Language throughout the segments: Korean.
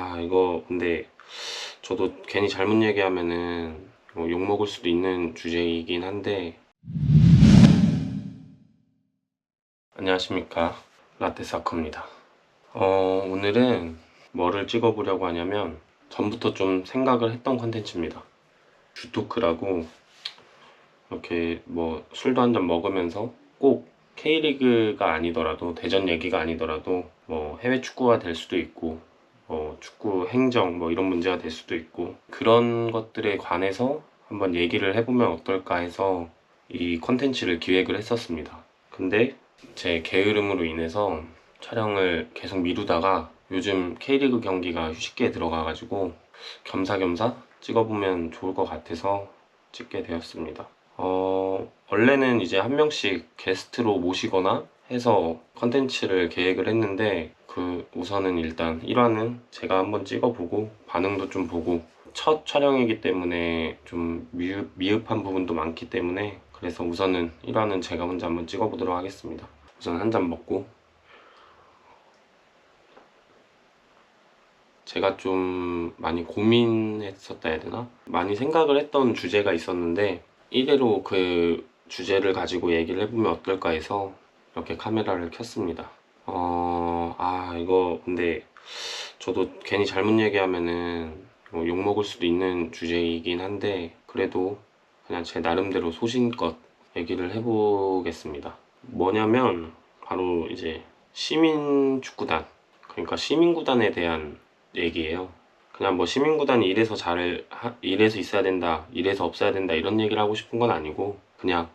아, 이거 근데 저도 괜히 잘못 얘기하면은 뭐 욕먹을 수도 있는 주제이긴 한데. 안녕하십니까. 라떼사커입니다. 어, 오늘은 뭐를 찍어보려고 하냐면 전부터 좀 생각을 했던 컨텐츠입니다. 주토크라고 이렇게 뭐 술도 한 잔 먹으면서 꼭 K리그가 아니더라도 대전 얘기가 아니더라도 뭐 해외 축구가 될 수도 있고 뭐 축구 행정 뭐 이런 문제가 될 수도 있고 그런 것들에 관해서 한번 얘기를 해보면 어떨까 해서 이 컨텐츠를 기획을 했었습니다. 근데 제 게으름으로 인해서 촬영을 계속 미루다가 요즘 K리그 경기가 휴식기에 들어가가지고 겸사겸사 찍어보면 좋을 것 같아서 찍게 되었습니다. 어, 원래는 이제 한 명씩 게스트로 모시거나 해서 컨텐츠를 계획을 했는데 그 우선은 일단 1화는 제가 한번 찍어보고 반응도 좀 보고 첫 촬영이기 때문에 좀 미흡, 미흡한 부분도 많기 때문에 그래서 우선은 1화는 제가 먼저 한번 찍어보도록 하겠습니다. 우선 한 잔 먹고 제가 좀 많이 고민했었다 해야 되나? 많이 생각을 했던 주제가 있었는데 이대로 그 주제를 가지고 얘기를 해보면 어떨까 해서 이렇게 카메라를 켰습니다. 어, 아, 이거 근데 저도 괜히 잘못 얘기하면은 뭐 욕먹을 수도 있는 주제이긴 한데 그래도 그냥 제 나름대로 소신껏 얘기를 해보겠습니다. 뭐냐면 바로 이제 시민 축구단 그러니까 시민구단에 대한 얘기예요. 그냥 뭐 시민구단이 이래서 잘 하- 이래서 있어야 된다, 이래서 없어야 된다 이런 얘기를 하고 싶은 건 아니고 그냥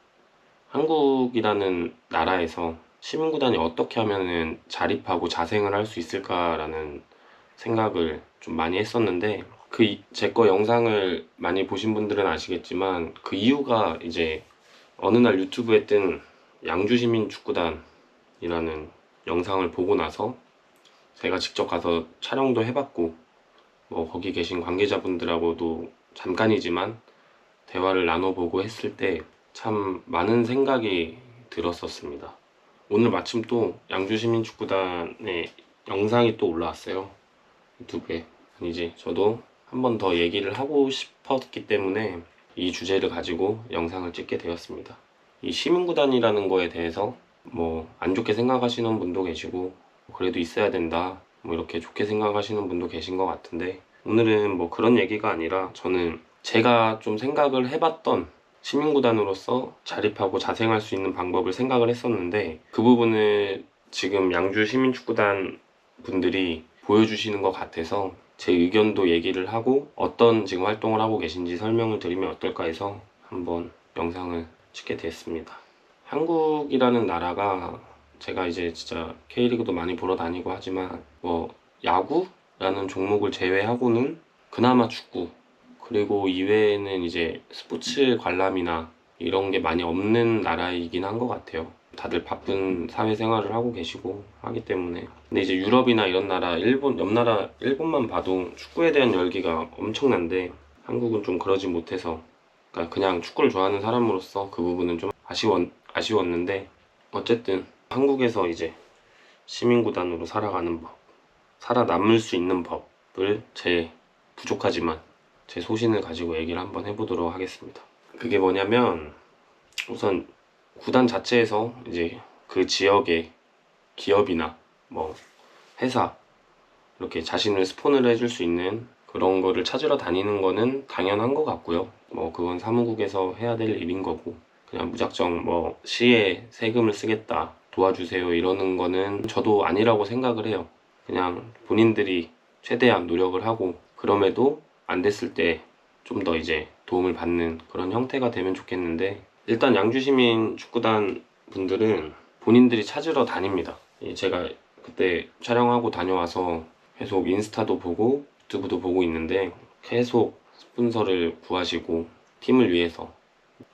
한국이라는 나라에서 시민구단이 어떻게 하면은 자립하고 자생을 할 수 있을까라는 생각을 좀 많이 했었는데 그 제 거 영상을 많이 보신 분들은 아시겠지만 그 이유가 이제 어느 날 유튜브에 뜬 양주시민축구단이라는 영상을 보고 나서 제가 직접 가서 촬영도 해봤고 뭐 거기 계신 관계자분들하고도 잠깐이지만 대화를 나눠보고 했을 때 참 많은 생각이 들었었습니다. 오늘 마침 또 양주시민축구단의 영상이 또 올라왔어요. 유튜브에. 아니지, 저도 한 번 더 얘기를 하고 싶었기 때문에 이 주제를 가지고 영상을 찍게 되었습니다. 이 시민구단이라는 거에 대해서 뭐 안 좋게 생각하시는 분도 계시고 그래도 있어야 된다. 뭐 이렇게 좋게 생각하시는 분도 계신 것 같은데 오늘은 뭐 그런 얘기가 아니라 저는 제가 좀 생각을 해봤던 시민구단으로서 자립하고 자생할 수 있는 방법을 생각을 했었는데 그 부분을 지금 양주 시민축구단 분들이 보여주시는 것 같아서 제 의견도 얘기를 하고 어떤 지금 활동을 하고 계신지 설명을 드리면 어떨까 해서 한번 영상을 찍게 됐습니다. 한국이라는 나라가 제가 이제 진짜 K리그도 많이 보러 다니고 하지만 뭐 야구라는 종목을 제외하고는 그나마 축구 그리고 이외에는 이제 스포츠 관람이나 이런 게 많이 없는 나라이긴 한 것 같아요. 다들 바쁜 사회생활을 하고 계시고 하기 때문에 근데 이제 유럽이나 이런 나라 일본 옆 나라 일본만 봐도 축구에 대한 열기가 엄청난데 한국은 좀 그러지 못해서 그러니까 그냥 축구를 좋아하는 사람으로서 그 부분은 좀 아쉬웠, 아쉬웠는데 어쨌든 한국에서 이제 시민구단으로 살아가는 법 살아남을 수 있는 법을 제 부족하지만 제 소신을 가지고 얘기를 한번 해보도록 하겠습니다. 그게 뭐냐면 우선 구단 자체에서 이제 그 지역의 기업이나 뭐 회사 이렇게 자신을 스폰을 해줄 수 있는 그런 거를 찾으러 다니는 거는 당연한 것 같고요. 뭐 그건 사무국에서 해야 될 일인 거고 그냥 무작정 뭐 시에 세금을 쓰겠다 도와주세요 이러는 거는 저도 아니라고 생각을 해요. 그냥 본인들이 최대한 노력을 하고 그럼에도 안 됐을 때 좀 더 이제 도움을 받는 그런 형태가 되면 좋겠는데 일단 양주시민 축구단 분들은 본인들이 찾으러 다닙니다. 예, 제가 그때 촬영하고 다녀와서 계속 인스타도 보고 유튜브도 보고 있는데 계속 스폰서를 구하시고 팀을 위해서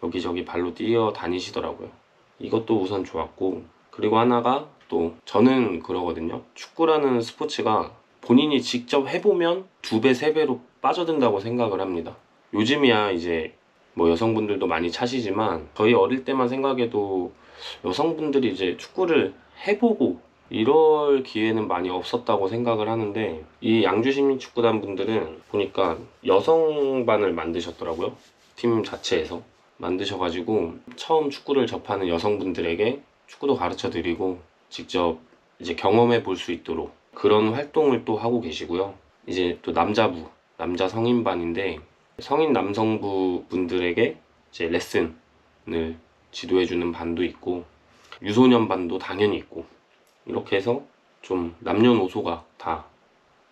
여기저기 발로 뛰어 다니시더라고요. 이것도 우선 좋았고 그리고 하나가 또 저는 그러거든요. 축구라는 스포츠가 본인이 직접 해보면 두 배, 세 배로 빠져든다고 생각을 합니다. 요즘이야 이제 뭐 여성분들도 많이 차시지만 저희 어릴 때만 생각해도 여성분들이 이제 축구를 해보고 이럴 기회는 많이 없었다고 생각을 하는데 이 양주 시민축구단 분들은 보니까 여성반을 만드셨더라고요. 팀 자체에서 만드셔가지고 처음 축구를 접하는 여성분들에게 축구도 가르쳐 드리고 직접 이제 경험해 볼 수 있도록 그런 활동을 또 하고 계시고요. 이제 또 남자부, 남자 성인반인데 성인 남성부 분들에게 이제 레슨을 지도해주는 반도 있고 유소년 반도 당연히 있고 이렇게 해서 좀 남녀노소가 다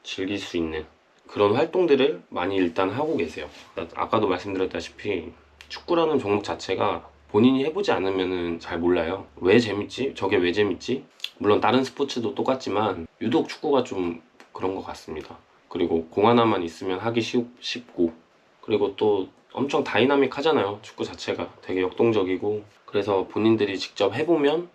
즐길 수 있는 그런 활동들을 많이 일단 하고 계세요. 아까도 말씀드렸다시피 축구라는 종목 자체가 본인이 해보지 않으면 잘 몰라요. 왜 재밌지? 저게 왜 재밌지? 물론 다른 스포츠도 똑같지만 유독 축구가 좀 그런 것 같습니다. 그리고 공 하나만 있으면 하기 쉬- 쉽고 그리고 또 엄청 다이나믹하잖아요. 축구 자체가 되게 역동적이고 그래서 본인들이 직접 해보면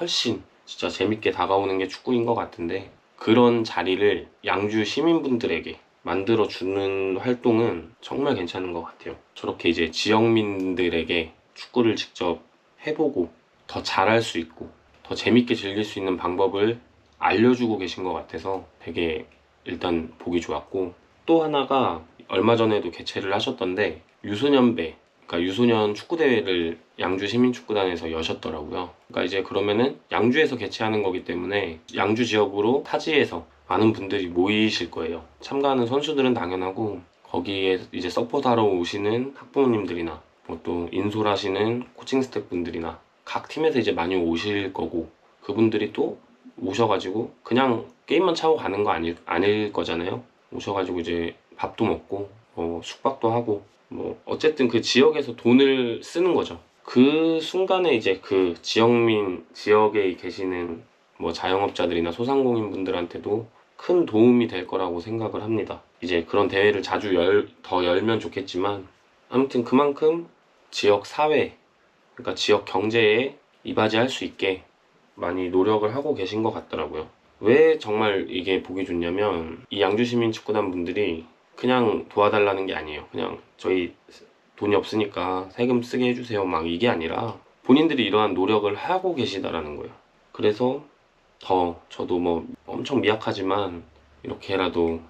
훨씬 진짜 재밌게 다가오는 게 축구인 것 같은데 그런 자리를 양주 시민분들에게 만들어 주는 활동은 정말 괜찮은 것 같아요. 저렇게 이제 지역민들에게 축구를 직접 해보고 더 잘할 수 있고 더 재밌게 즐길 수 있는 방법을 알려주고 계신 것 같아서 되게 일단 보기 좋았고 또 하나가 얼마 전에도 개최를 하셨던데 유소년배 그러니까 유소년 축구 대회를 양주 시민축구단에서 여셨더라고요. 그러니까 이제 그러면은 양주에서 개최하는 거기 때문에 양주 지역으로 타지에서 많은 분들이 모이실 거예요. 참가하는 선수들은 당연하고 거기에 이제 서포트하러 오시는 학부모님들이나 뭐 또 인솔하시는 코칭 스태프 분들이나 각 팀에서 이제 많이 오실 거고 그분들이 또 오셔가지고 그냥 게임만 차고 가는 거 아닐, 아닐 거잖아요. 오셔가지고 이제 밥도 먹고 뭐 숙박도 하고 뭐 어쨌든 그 지역에서 돈을 쓰는 거죠. 그 순간에 이제 그 지역민 지역에 계시는 뭐 자영업자들이나 소상공인 분들한테도 큰 도움이 될 거라고 생각을 합니다. 이제 그런 대회를 자주 열, 더 열면 좋겠지만 아무튼 그만큼 지역 사회 그러니까 지역 경제에 이바지할 수 있게 많이 노력을 하고 계신 것 같더라고요. 왜 정말 이게 보기 좋냐면 이 양주시민축구단 분들이 그냥 도와달라는 게 아니에요. 그냥 저희 돈이 없으니까 세금 쓰게 해주세요. 막 이게 아니라 본인들이 이러한 노력을 하고 계시다라는 거예요. 그래서 더 저도 뭐 엄청 미약하지만 이렇게라도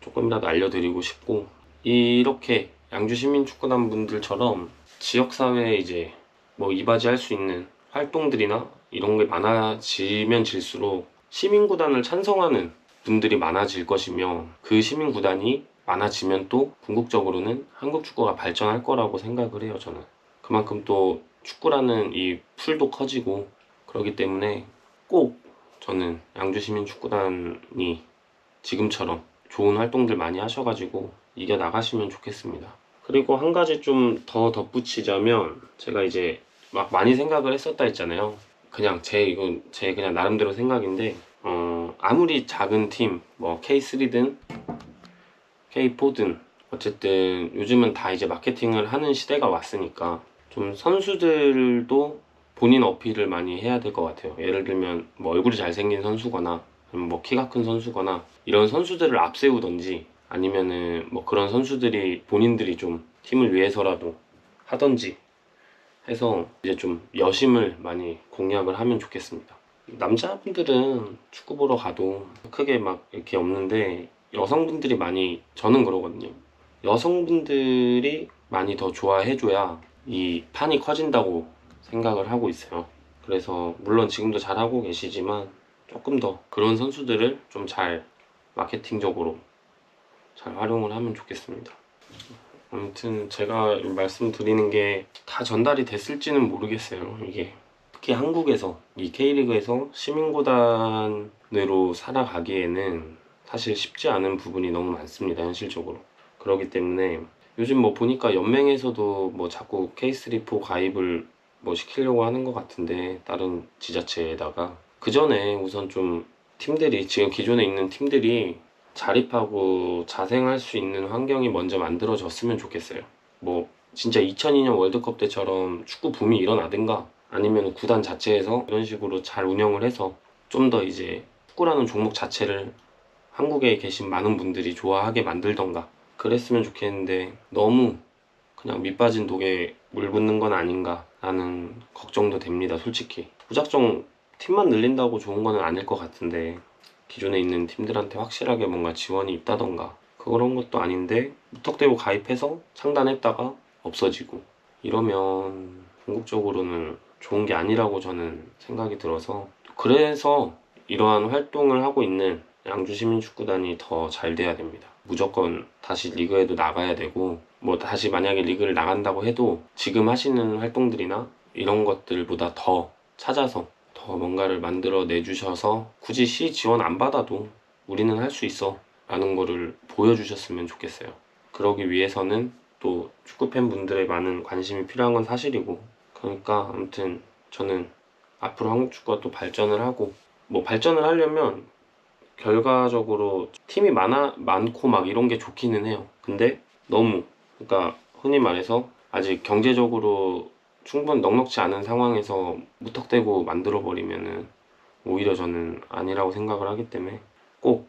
조금이라도 알려드리고 싶고 이렇게 양주시민축구단 분들처럼 지역사회에 이제 뭐 이바지할 수 있는 활동들이나 이런 게 많아지면 질수록 시민구단을 찬성하는 분들이 많아질 것이며 그 시민구단이 많아지면 또 궁극적으로는 한국 축구가 발전할 거라고 생각을 해요 저는. 그만큼 또 축구라는 이 풀도 커지고 그렇기 때문에 꼭 저는 양주시민축구단이 지금처럼 좋은 활동들 많이 하셔가지고 이겨 나가시면 좋겠습니다. 그리고 한 가지 좀 더 덧붙이자면 제가 이제 막 많이 생각을 했었다 했잖아요 그냥 제 이건 제 그냥 나름대로 생각인데 어 아무리 작은 팀 뭐 K3든 K4든 어쨌든 요즘은 다 이제 마케팅을 하는 시대가 왔으니까 좀 선수들도 본인 어필을 많이 해야 될 것 같아요. 예를 들면 뭐 얼굴이 잘생긴 선수거나 뭐 키가 큰 선수거나 이런 선수들을 앞세우던지 아니면은 뭐 그런 선수들이 본인들이 좀 팀을 위해서라도 하던지 해서 이제 좀 여심을 많이 공략을 하면 좋겠습니다. 남자분들은 축구 보러 가도 크게 막 이렇게 없는데 여성분들이 많이 저는 그러거든요. 여성분들이 많이 더 좋아해줘야 이 판이 커진다고 생각을 하고 있어요. 그래서 물론 지금도 잘하고 계시지만 조금 더 그런 선수들을 좀 잘 마케팅적으로 잘 활용을 하면 좋겠습니다. 아무튼 제가 말씀드리는 게 다 전달이 됐을지는 모르겠어요. 이게 특히 한국에서 이 K리그에서 시민구단으로 살아가기에는 사실 쉽지 않은 부분이 너무 많습니다. 현실적으로. 그렇기 때문에 요즘 뭐 보니까 연맹에서도 뭐 자꾸 K3-4 가입을 뭐 시키려고 하는 것 같은데 다른 지자체에다가 그 전에 우선 좀 팀들이 지금 기존에 있는 팀들이 자립하고 자생할 수 있는 환경이 먼저 만들어졌으면 좋겠어요. 뭐 진짜 2002년 월드컵 때처럼 축구 붐이 일어나든가 아니면 구단 자체에서 이런 식으로 잘 운영을 해서 좀 더 이제 축구라는 종목 자체를 한국에 계신 많은 분들이 좋아하게 만들던가 그랬으면 좋겠는데 너무 그냥 밑 빠진 독에 물 붓는 건 아닌가 라는 걱정도 됩니다 솔직히 무작정 팀만 늘린다고 좋은 거는 아닐 것 같은데 기존에 있는 팀들한테 확실하게 뭔가 지원이 있다던가 그런 것도 아닌데 무턱대고 가입해서 창단했다가 없어지고 이러면 궁극적으로는 좋은 게 아니라고 저는 생각이 들어서 그래서 이러한 활동을 하고 있는 양주시민축구단이 더 잘 돼야 됩니다. 무조건 다시 리그에도 나가야 되고 뭐 다시 만약에 리그를 나간다고 해도 지금 하시는 활동들이나 이런 것들보다 더 찾아서 더 뭔가를 만들어 내주셔서 굳이 시 지원 안 받아도 우리는 할 수 있어 라는 거를 보여주셨으면 좋겠어요. 그러기 위해서는 또 축구 팬분들의 많은 관심이 필요한 건 사실이고 그러니까 아무튼 저는 앞으로 한국 축구가 또 발전을 하고 뭐 발전을 하려면 결과적으로 팀이 많아 많고 막 이런 게 좋기는 해요. 근데 너무 그러니까 흔히 말해서 아직 경제적으로 충분 넉넉지 않은 상황에서 무턱대고 만들어 버리면은 오히려 저는 아니라고 생각을 하기 때문에 꼭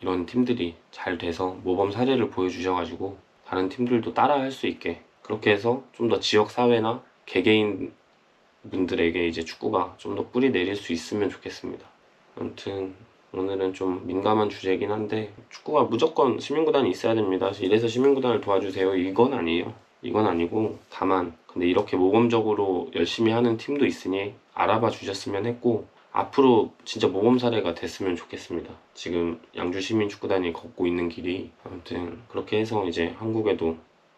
이런 팀들이 잘 돼서 모범 사례를 보여주셔가지고 다른 팀들도 따라 할 수 있게 그렇게 해서 좀 더 지역 사회나 개개인 분들에게 이제 축구가 좀 더 뿌리 내릴 수 있으면 좋겠습니다. 아무튼 오늘은 좀 민감한 주제이긴 한데 축구가 무조건 시민구단이 있어야 됩니다. 이래서 시민구단을 도와주세요. 이건 아니에요. 이건 아니고 다만 근데 이렇게 모범적으로 열심히 하는 팀도 있으니 알아봐 주셨으면 했고 앞으로 진짜 모범 사례가 됐으면 좋겠습니다. 지금 양주 시민 축구단이 걷고 있는 길이 아무튼 그렇게 해서 이제 한국에도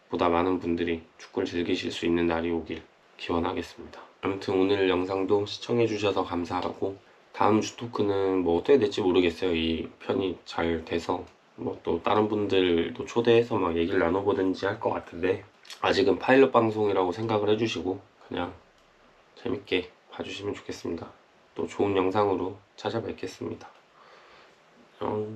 보다 많은 분들이 축구를 즐기실 수 있는 날이 오길 기원하겠습니다. 아무튼 오늘 영상도 시청해 주셔서 감사하고 다음 주 토크는 뭐 어떻게 될지 모르겠어요. 이 편이 잘 돼서 뭐 또 다른 분들도 초대해서 막 얘기를 나눠보든지 할 것 같은데 아직은 파일럿 방송이라고 생각을 해주시고 그냥 재밌게 봐주시면 좋겠습니다. 또 좋은 영상으로 찾아뵙겠습니다. 영...